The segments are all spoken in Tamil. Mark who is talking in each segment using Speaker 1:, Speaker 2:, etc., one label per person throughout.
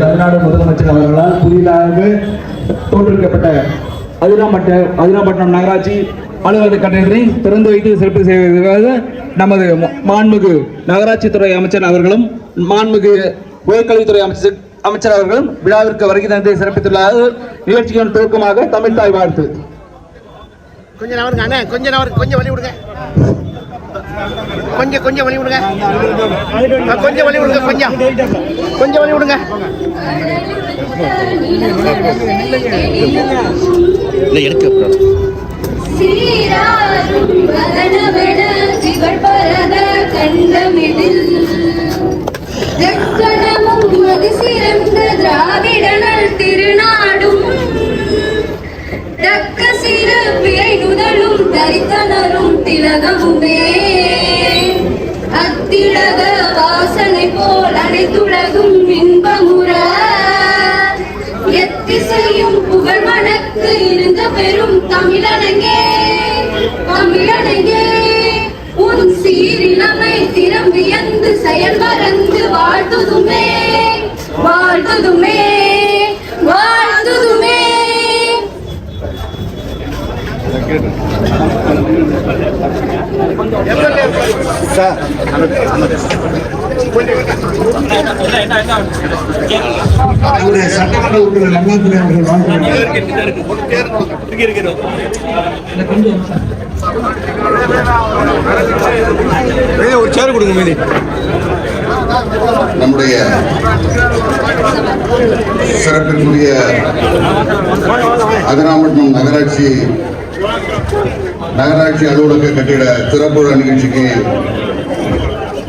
Speaker 1: தமிழ்நாடு முதலமைச்சர் அவர்களால் புதிதாக தோற்றுவிக்கப்பட்ட அதிராமட்ட அதிராப்பட்டினம் நகராட்சி அலுவலக கட்டிடத்தை திறந்து வைத்து சிறப்பு செய்வதற்காக நமது ம- மாண்புமிகு நகராட்சித்துறை அமைச்சர் அவர்களும் மாண்புமிகு உயர்கல்வித்துறை அமைச்சர் அமைச்சர் அவர்களும் விழாவிற்கு வருகை தந்து சிறப்பித்துள்ளார் நிகழ்ச்சியின் துவக்கமாக தமிழ் தாய் வாழ்த்து.
Speaker 2: கொஞ்சம் கொஞ்சம் கொஞ்சம் வழி விடுங்க கொஞ்சம் கொஞ்சம் வழி விடுங்க. கொஞ்சம் வழி விடுங்க கொஞ்சம். கொஞ்சம் வழி விடுங்க. இல்லை
Speaker 3: சிறந்த திராவிடனல் திருநாடும் தக்க சிறு பிறை நுதலும் தரித்தனரும் திலகமுமே. அத்திலக வாசனை போல் அனைத்துலகும் இன்பமுற. எத்திசையும் புகழ் மணக்கு இருந்த பெரும் தமிழனங்கே தமிழனங்கே உன் சீரிழமை திறம் வியந்து செயல் மறந்து வாழ்த்துதுமே வாழ்த்துதுமே
Speaker 4: நம்முடைய சட்டமன்ற உறுப்பினர் அண்ணாதுரை அவர்கள் வாழ்த்துகிறார்
Speaker 2: ஒரு சேர் கொடுங்க மீதி.
Speaker 5: நம்முடைய சிறப்பிற்குரிய அதிராம்பட்டினம் நகராட்சி நகராட்சி அலுவலக கட்டிட திறப்பு நிகழ்ச்சிக்கு நிகழ்ச்சிக்கு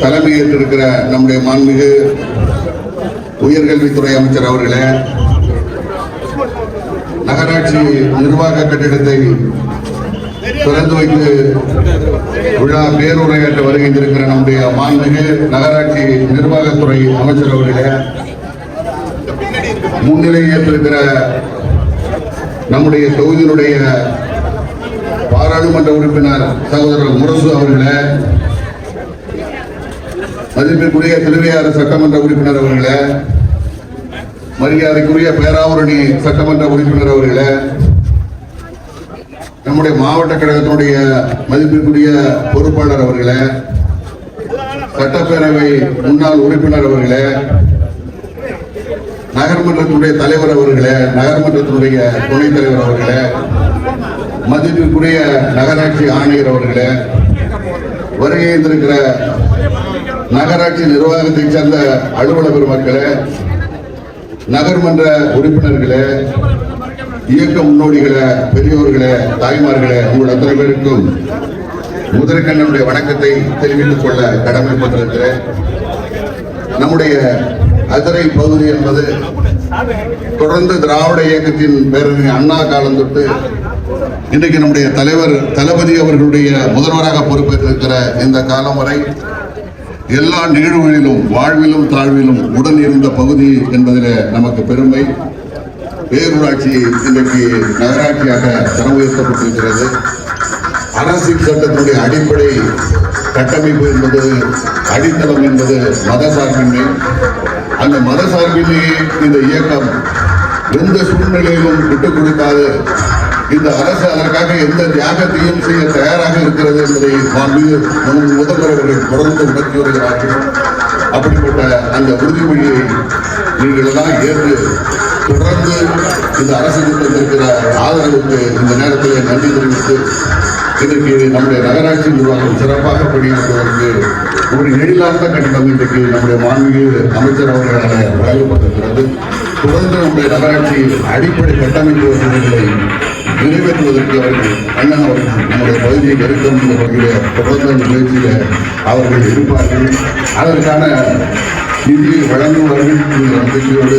Speaker 5: தலைமையேற்றிருக்கிற நம்முடைய மாண்புமிகு உயர்கல்வித்துறை அமைச்சர் அவர்களே நகராட்சி நிர்வாக கட்டிடத்தை திறந்து வைத்து விழா பேருரையாற்ற வருகின்றிருக்கிற நம்முடைய மாண்புமிகு நகராட்சி நிர்வாகத்துறை அமைச்சர் அவர்களே முன்னிலை ஏற்றிருக்கிற நம்முடைய தொகுதியினுடைய பாராளுமன்ற உறுப்பினர் சகோதரர் முரசு அவர்களே மதிப்பிற்குரிய திருவையாறு சட்டமன்ற உறுப்பினர் அவர்களே மரியாதைக்குரிய பேராவரணி சட்டமன்ற உறுப்பினர் அவர்களே நம்முடைய மாவட்ட கழகத்தினுடைய மதிப்பிற்குரிய பொறுப்பாளர் அவர்களே சட்டப்பேரவை முன்னாள் உறுப்பினர் அவர்களே நகர்மன்றத்தினுடைய தலைவர் அவர்களே நகர்மன்றத்தினுடைய துணைத் தலைவர் அவர்களே மதிப்பிற்குரிய நகராட்சி ஆணையர் அவர்களே வருகை இருந்திருக்கிற நகராட்சி நிர்வாகத்தைச் சேர்ந்த அலுவலர் பெருமக்களே நகர்மன்ற உறுப்பினர்களே இயக்க முன்னோடிகளே பெரியோர்களே தாய்மார்களே உங்கள் அத்தனை பேருக்கும் முதற்கண்ணனுடைய வணக்கத்தை தெரிவித்துக் கொள்ள கடமைப்பட்டிருக்கிறேன். நம்முடைய அதிரை பகுதி என்பது தொடர்ந்து திராவிட இயக்கத்தின் பேரறிஞர் அண்ணா காலம் தொட்டு இன்றைக்கு நம்முடைய தலைவர் தளபதி அவர்களுடைய முதல்வராக பொறுப்பேற்றிருக்கிற இந்த காலம் வரை எல்லா நிகழ்வுகளிலும் வாழ்விலும் தாழ்விலும் உடன் இருந்த பகுதி என்பதில் நமக்கு பெருமை. பேரூராட்சி இன்றைக்கு நகராட்சியாக தரம் உயர்த்தப்பட்டிருக்கிறது அரசியல் சட்டத்தினுடைய அடிப்படை கட்டமைப்பு என்பது அடித்தளம் என்பது மத சார்பின்மை அந்த மத மதசார்பின்மையை இந்த இயக்கம் எந்த சூழ்நிலையிலும் விட்டுக் கொடுக்காது. இந்த அரசு அதற்காக எந்த தியாகத்தையும் செய்ய தயாராக இருக்கிறது என்பதை மாண்புமிகு நமது தொடர்ந்து உணர்த்தி வருகிறார்கள். அப்படிப்பட்ட அந்த உறுதிமொழியை நீங்கள் எல்லாம் ஏற்று தொடர்ந்து இந்த அரசுக்கு தந்திருக்கிற ஆதரவுக்கு இந்த நேரத்தில் நன்றி தெரிவித்து இன்றைக்கு நம்முடைய நகராட்சி நிர்வாகம் சிறப்பாக பணியாற்றுவதற்கு ஒரு எழிலார்ந்த கட்டிடம் இன்றைக்கு நம்முடைய மாண்புமிகு அமைச்சர் அவர்களால் வழங்கப்பட்டிருக்கிறது. தொடர்ந்து நம்முடைய நகராட்சி அடிப்படை கட்டமைப்பு வசதிகளை நிறைவேற்றுவதற்கு அவர்கள் அண்ணன் அவர்கள் நம்முடைய பகுதியை இருக்கும் இந்த வகையில் தொடர்ந்து அந்த அவர்கள் இருப்பார்கள். அதற்கான நிதியை வழங்குவார்கள் என்ற நம்பிக்கையோடு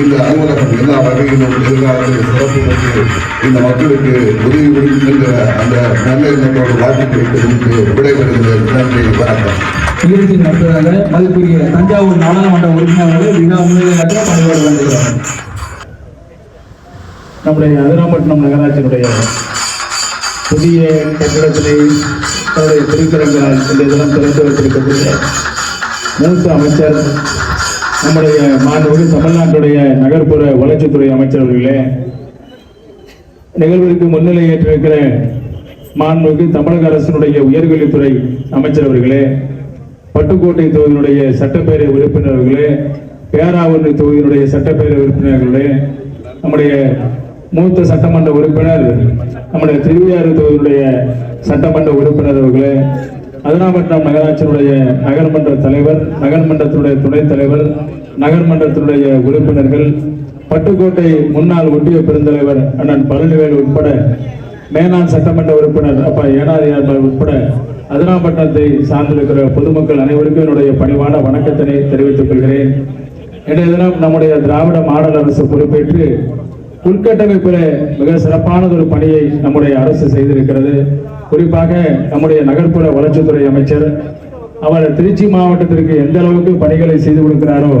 Speaker 5: இந்த அலுவலகம் எல்லா வகையிலும் எதிர்காலத்தில் சிறப்பு இந்த மக்களுக்கு உதவி புரியும் என்ற அந்த நல்ல எண்ணத்தோடு வாழ்த்துக்களை தெரிவித்து விடைபெறுகிறேன் நன்றி வணக்கம்.
Speaker 1: நிகழ்ச்சி நடத்துவதாக மதிப்புரிய தஞ்சாவூர் நாடாளுமன்ற உறுப்பினர்கள் மிக முன்னிலையாக பணியோடு வந்துகிறார் நம்முடைய அதிராம்பட்டினம் நகராட்சியினுடைய புதிய கட்டிடத்திலே தன்னுடைய திருக்கரங்களால் இந்த இதெல்லாம் திறந்து வைத்திருக்கக்கூடிய
Speaker 6: மூத்த அமைச்சர் நம்முடைய மாண்புமிகு தமிழ்நாட்டுடைய நகர்ப்புற வளர்ச்சித்துறை அமைச்சர் அவர்களே நிகழ்விற்கு முன்னிலை ஏற்றிருக்கிற மாண்புமிகு தமிழக அரசினுடைய உயர்கல்வித்துறை அமைச்சர் அவர்களே பட்டுக்கோட்டை தொகுதியினுடைய சட்டப்பேரவை உறுப்பினர்களே அவர்களே பேராவூரணி தொகுதியினுடைய சட்டப்பேரவை உறுப்பினர்களே நம்முடைய மூத்த சட்டமன்ற உறுப்பினர் நம்முடைய திருவிழாறு தொகுதியுடைய சட்டமன்ற உறுப்பினர் அவர்களே அதிராம்பட்டினம் நகராட்சியினுடைய நகர்மன்ற தலைவர் நகர்மன்றத்தினுடைய துணைத் தலைவர் நகர்மன்றத்தினுடைய உறுப்பினர்கள் பட்டுக்கோட்டை முன்னாள் ஒட்டிய பெருந்தலைவர் அண்ணன் பழனிவேல் உட்பட மேனான் சட்டமன்ற உறுப்பினர் அப்பா ஏனாதியார் உட்பட அதிராம்பட்டினத்தை சார்ந்திருக்கிற பொதுமக்கள் அனைவருக்கும் என்னுடைய பணிவான வணக்கத்தினை தெரிவித்துக் கொள்கிறேன். இன்றைய தினம் நம்முடைய திராவிட மாடல் அரசு பொறுப்பேற்று உள்கட்டமைப்பில் மிக சிறப்பானதொரு பணியை நம்முடைய அரசு செய்திருக்கிறது. குறிப்பாக நம்முடைய நகர்ப்புற வளர்ச்சித்துறை அமைச்சர் அவர் திருச்சி மாவட்டத்திற்கு எந்த அளவுக்கு பணிகளை செய்து கொடுக்கிறாரோ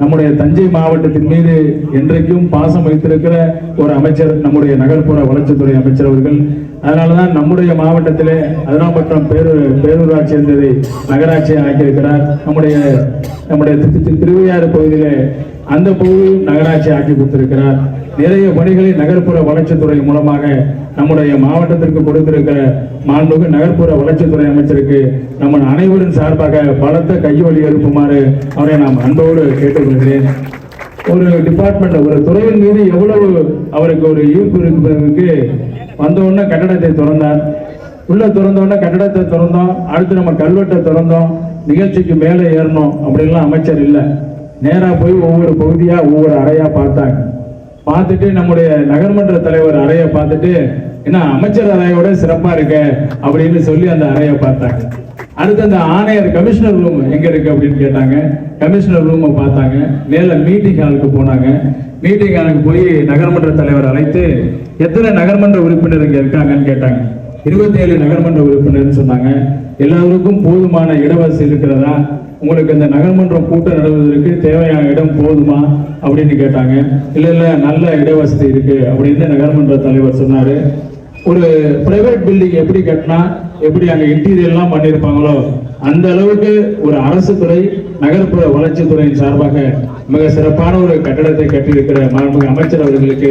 Speaker 6: நம்முடைய தஞ்சை மாவட்டத்தின் மீது என்றைக்கும் பாசம் வைத்திருக்கிற ஒரு அமைச்சர் நம்முடைய நகர்ப்புற வளர்ச்சித்துறை அமைச்சர் அவர்கள். அதனாலதான் நம்முடைய மாவட்டத்திலே அதிராம்பட்டினம் பேரூர் பேரூராட்சி என்பதை நகராட்சியை ஆக்கியிருக்கிறார். நம்முடைய நம்முடைய திருவையாறு பகுதியிலே அந்த பகுதியும் நகராட்சி ஆக்கி கொடுத்திருக்கிறார். நிறைய பணிகளை நகர்ப்புற வளர்ச்சித்துறை மூலமாக நம்முடைய மாவட்டத்திற்கு கொடுத்திருக்கிற மாண்புமிகு நகர்ப்புற வளர்ச்சித்துறை அமைச்சருக்கு நம்ம அனைவரின் சார்பாக பலத்த கையொலி எழுப்புமாறு அவரை நாம் அன்போடு கேட்டுக்கொள்கிறேன். ஒரு டிபார்ட்மெண்ட் ஒரு துறையின் மீது எவ்வளவு அவருக்கு ஒரு ஈர்ப்பு இருப்பதற்கு வந்தவுடனே கட்டடத்தை திறந்தார். உள்ள திறந்தோடனே கட்டடத்தை திறந்தோம். அடுத்து நம்ம கல்வெட்டை திறந்தோம். நிகழ்ச்சிக்கு மேலே ஏறணும் அப்படின்லாம் அமைச்சர் இல்லை. நேரா போய் ஒவ்வொரு பகுதியா ஒவ்வொரு அறையா பார்த்தாங்க. பார்த்துட்டு நம்முடைய நகர்மன்ற தலைவர் அறையை பார்த்துட்டு என்ன அமைச்சர் அறையோட சிறப்பா இருக்க? அப்படின்னு சொல்லி அந்த அறையை பார்த்தாங்க. அடுத்து அந்த ஆணையர் கமிஷனர் ரூம் எங்க இருக்கு அப்படின்னு கேட்டாங்க. கமிஷனர் ரூமை பார்த்தாங்க. மேல மீட்டிங் ஹாலுக்கு போனாங்க. மீட்டிங் ஹாலுக்கு போய் நகர்மன்ற தலைவர் அழைத்து எத்தனை நகர்மன்ற உறுப்பினர் இங்க இருக்காங்கன்னு கேட்டாங்க. இருபத்தி ஏழு நகர்மன்ற உறுப்பினர்னு சொன்னாங்க. எல்லோருக்கும் போதுமான இடவசதி இருக்கிறதா? உங்களுக்கு இந்த நகர்மன்றம் கூட்டம் நடவதற்கு தேவையான இடம் போதுமா? அப்படின்னு கேட்டாங்க. இல்லை இல்லை நல்ல இடவசதி இருக்குது அப்படின்னு நகர்மன்ற தலைவர் சொன்னார். ஒரு பிரைவேட் பில்டிங் எப்படி கட்டினா எப்படி அங்கே இன்டீரியர்லாம் பண்ணியிருப்பாங்களோ அந்த அளவுக்கு ஒரு அரசு துறை நகர்ப்புற வளர்ச்சித்துறையின் சார்பாக மிக சிறப்பான ஒரு கட்டடத்தை கட்டியிருக்கிற மாண்புமிகு அமைச்சர் அவர்களுக்கு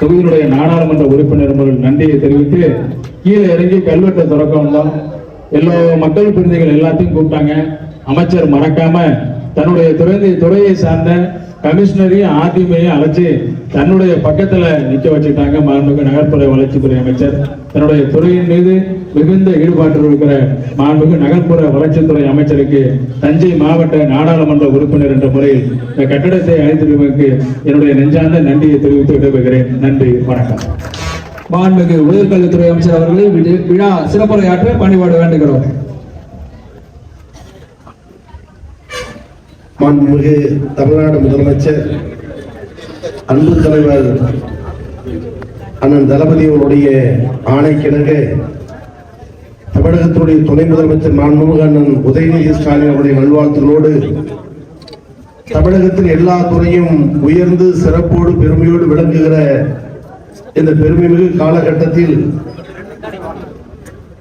Speaker 6: தொகுதியினுடைய நாடாளுமன்ற உறுப்பினர் நன்றியை தெரிவித்து கீழே இறங்கி கல்வெட்டை திறக்க வந்தோம். எல்லா மக்கள் பிரதிநிதிகள் எல்லாத்தையும் கூப்பிட்டாங்க. அமைச்சர் மறக்காம தன்னுடைய துறை துறையை சார்ந்த கமிஷனரையும் ஆர்டிமையும் அழைச்சு தன்னுடைய பக்கத்துல நிக்க வச்சுட்டாங்க மாண்புமிகு நகர்ப்புற வளர்ச்சித்துறை அமைச்சர். தன்னுடைய துறையின் மீது மிகுந்த ஈடுபாட்டில் இருக்கிற மாண்புமிகு நகர்ப்புற வளர்ச்சித்துறை அமைச்சருக்கு தஞ்சை மாவட்ட நாடாளுமன்ற உறுப்பினர் என்ற முறையில் இந்த கட்டடத்தை அழைத்திருப்பதற்கு என்னுடைய நெஞ்சார்ந்த நன்றியை தெரிவித்து விடைபெறுகிறேன். நன்றி வணக்கம்.
Speaker 1: மாண்புமிகு உயர்கல்வித்துறை அமைச்சர் அவர்களை விழி- விழா சிறப்புரையாற்ற பணிபாடு வேண்டுகிறோம்.
Speaker 4: மாண்புமிகு தமிழ்நாடு முதலமைச்சர் அன்பு தலைவர் அண்ணன் தளபதி அவருடைய ஆணைக்கிணங்க தமிழகத்துடைய துணை முதலமைச்சர் மாண்புமிகு அண்ணன் உதயநிதி ஸ்டாலின் அவருடைய நல்வாழ்த்துகளோடு தமிழகத்தில் எல்லா துறையும் உயர்ந்து சிறப்போடு பெருமையோடு விளங்குகிற இந்த பெருமைமிகு காலகட்டத்தில்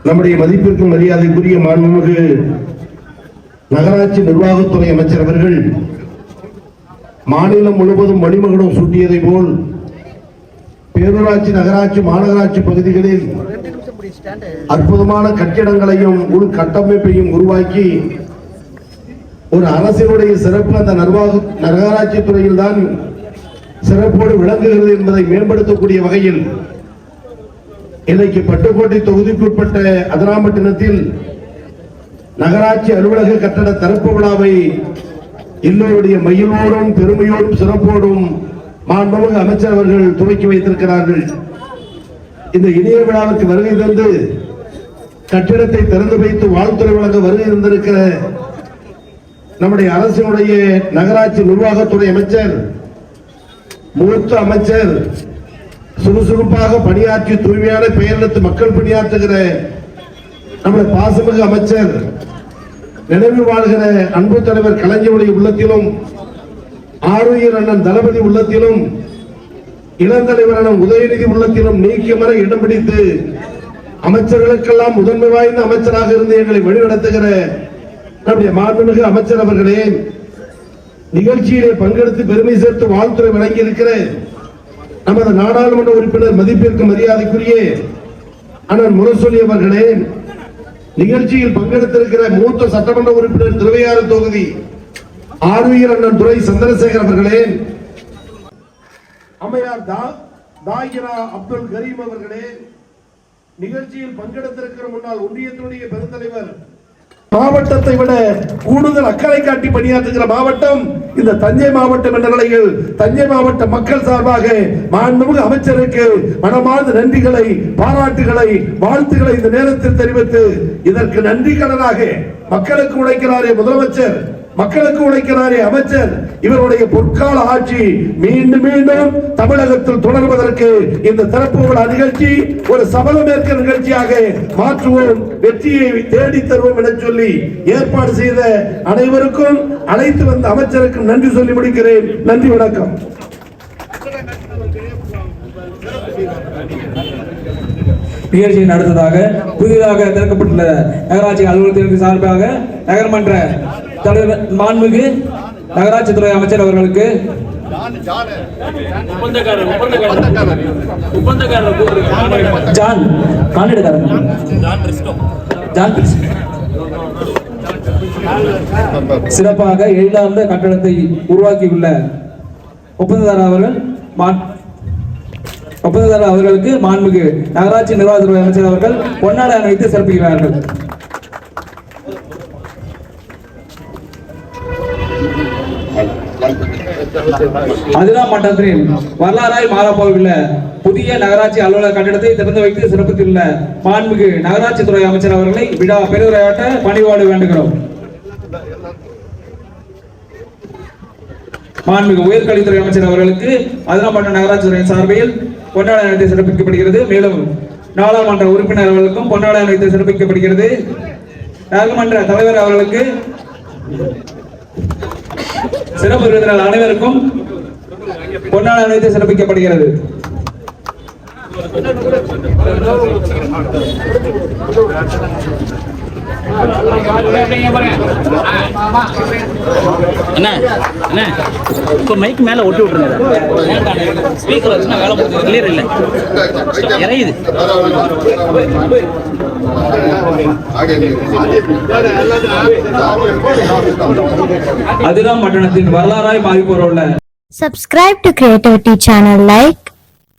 Speaker 4: நம்முடைய மதிப்பிற்கும் மரியாதைக்குரிய மாண்புமிகு நகராட்சி நிர்வாகத்துறை அமைச்சர் அவர்கள் மாநிலம் முழுவதும் மணிமகுடம் சூட்டியதை போல் பேரூராட்சி நகராட்சி மாநகராட்சி பகுதிகளில் அற்புதமான கட்டிடங்களையும் உள் கட்டமைப்பையும் உருவாக்கி ஒரு அரசினுடைய சிறப்பு அந்த நிர்வாக நகராட்சி துறையில் தான் சிறப்போடு விளங்குகிறது என்பதை மேம்படுத்தக்கூடிய வகையில் இன்றைக்கு பட்டுக்கோட்டை தொகுதிக்குட்பட்ட அதராம்பட்டினத்தில் நகராட்சி அலுவலக கட்டட திறப்பு விழாவை எல்லோருடைய மயிலோடும் பெருமையோடும் சிறப்போடும் மாண்புமிகு அமைச்சர் அவர்கள் துவக்கி வைத்திருக்கிறார்கள். இந்த இணைய விழாவிற்கு வருகை தந்து கட்டிடத்தை திறந்து வைத்து வாழ்த்துறை வழங்க வருகை தந்திருக்கிற நம்முடைய அரசினுடைய நகராட்சி நிர்வாகத்துறை அமைச்சர் மூத்த அமைச்சர் சுறுசுறுப்பாக பணியாற்றி தூய்மையான பெயரிழத்து மக்கள் பணியாற்றுகிற நம்முடைய பாசமிகு அமைச்சர் நினைவு வாழ்கிற அன்பு தலைவர் கலைஞருடைய உள்ளத்திலும் ஆரோக்கியர் அண்ணன் தளபதி உள்ளத்திலும் இளந்தலைவர் அண்ணன் உதயநிதி உள்ளத்திலும் நீக்கியமர இடம் பிடித்து அமைச்சர்களுக்கெல்லாம் முதன்மை வாய்ந்த அமைச்சராக இருந்து எங்களை வழிநடத்துகிற நம்முடைய மாண்புமிகு அமைச்சர் அவர்களே நிகழ்ச்சியிலே பங்கெடுத்து பெருமை சேர்த்து வாழ்த்துறை வழங்கி இருக்கிற நமது நாடாளுமன்ற உறுப்பினர் மதிப்பிற்கு மரியாதைக்குரிய அண்ணன் முரசொலி அவர்களே நிகழ்ச்சியில் பங்கெடுத்திருக்கிற மூத்த சட்டமன்ற உறுப்பினர் திருவையாறு தொகுதி ஆர்வியர் அண்ணன் துரை சந்திரசேகர் அவர்களே அம்மையார் தா தாயிரா அப்துல் கரீம் அவர்களே நிகழ்ச்சியில் பங்கெடுத்திருக்கிற முன்னாள் ஒன்றியத்தினுடைய பெருந்தலைவர் மாவட்டத்தை விட கூடுதல் அக்கறை காட்டி பணியாற்றுகிற மாவட்டம் இந்த தஞ்சை மாவட்டம் என்ற நிலையில் தஞ்சை மாவட்ட மக்கள் சார்பாக மாண்புமிகு அமைச்சருக்கு மனமார்ந்த நன்றிகளை பாராட்டுகளை வாழ்த்துக்களை இந்த நேரத்தில் தெரிவித்து இதற்கு நன்றி கடனாக மக்களுக்கு உழைக்கிறாரே முதலமைச்சர். மக்களுக்கு உழைக்கிறாரே அமைச்சர். இவருடைய பொற்கால ஆட்சி மீண்டும் மீண்டும் தமிழகத்தில் தொடர்வதற்கு இந்த திறப்பு விழா நிகழ்ச்சி ஒரு சபலமேற்க நிகழ்ச்சியாக மாற்றுவோம் வெற்றியை தேடி தருவோம் என சொல்லி ஏற்பாடு செய்த அனைவருக்கும் அழைத்து வந்த அமைச்சருக்கும் நன்றி சொல்லி முடிக்கிறேன். நன்றி வணக்கம்.
Speaker 1: நிகழ்ச்சியின் அடுத்ததாக புதிதாக திறக்கப்பட்டுள்ள நகராட்சி அலுவலகத்திற்கு சார்பாக நகர்மன்ற தலைவர் மாண்புமிகு நகராட்சி துறை அமைச்சர் அவர்களுக்கு ஜான் காண்டிடுக்காரன். சிறப்பாக எழிலார்ந்த கட்டடத்தை உருவாக்கியுள்ள ஒப்பந்ததாரர் அவர்கள் ஒப்பந்ததாரர் அவர்களுக்கு மாண்புமிகு நகராட்சி நிர்வாகத்துறை அமைச்சர் அவர்கள் பொன்னாடை அணிவித்து சிறப்பிக்கிறார்கள். அதிலாம் மட்டத்தில் வரலாறாய் மாறப்போவுள்ள புதிய நகராட்சி அலுவலக கட்டிடத்தை திறந்து வைத்து சிறப்பித்துள்ள மாண்புக்கு நகராட்சி துறை அமைச்சர் அவர்களை விழா பெருவுரையாட்ட பணிவாடு வேண்டுகிறோம். மாண்புமிகு உயர்கல்வித்துறை அமைச்சர் அவர்களுக்கு அதிராம்பட்டினம் நகராட்சி துறையின் சார்பில் பொன்னாடை நிலையத்தை சிறப்பிக்கப்படுகிறது. மேலும் நாடாளுமன்ற உறுப்பினர் அவர்களுக்கும் பொன்னாடை நிலையத்தை சிறப்பிக்கப்படுகிறது. நாடாளுமன்ற தலைவர் அவர்களுக்கு சிறப்பு விருந்தினர் அனைவருக்கும் பொன்னாடை அணிவித்து சிறப்பிக்கப்படுகிறது.
Speaker 7: அண்ணா அண்ணா இப்போ மைக் மேலே ஒட்டி விட்ருங்க ஸ்பீக்கர் வச்சுன்னா வேலை முடிஞ்சது. கிளியர் இல்லை? இறையுது.
Speaker 1: அதிராம் பட்டணத்தின் வரலாறாய் மாறிப்போருள்ள
Speaker 8: Subscribe to Creativity channel, like,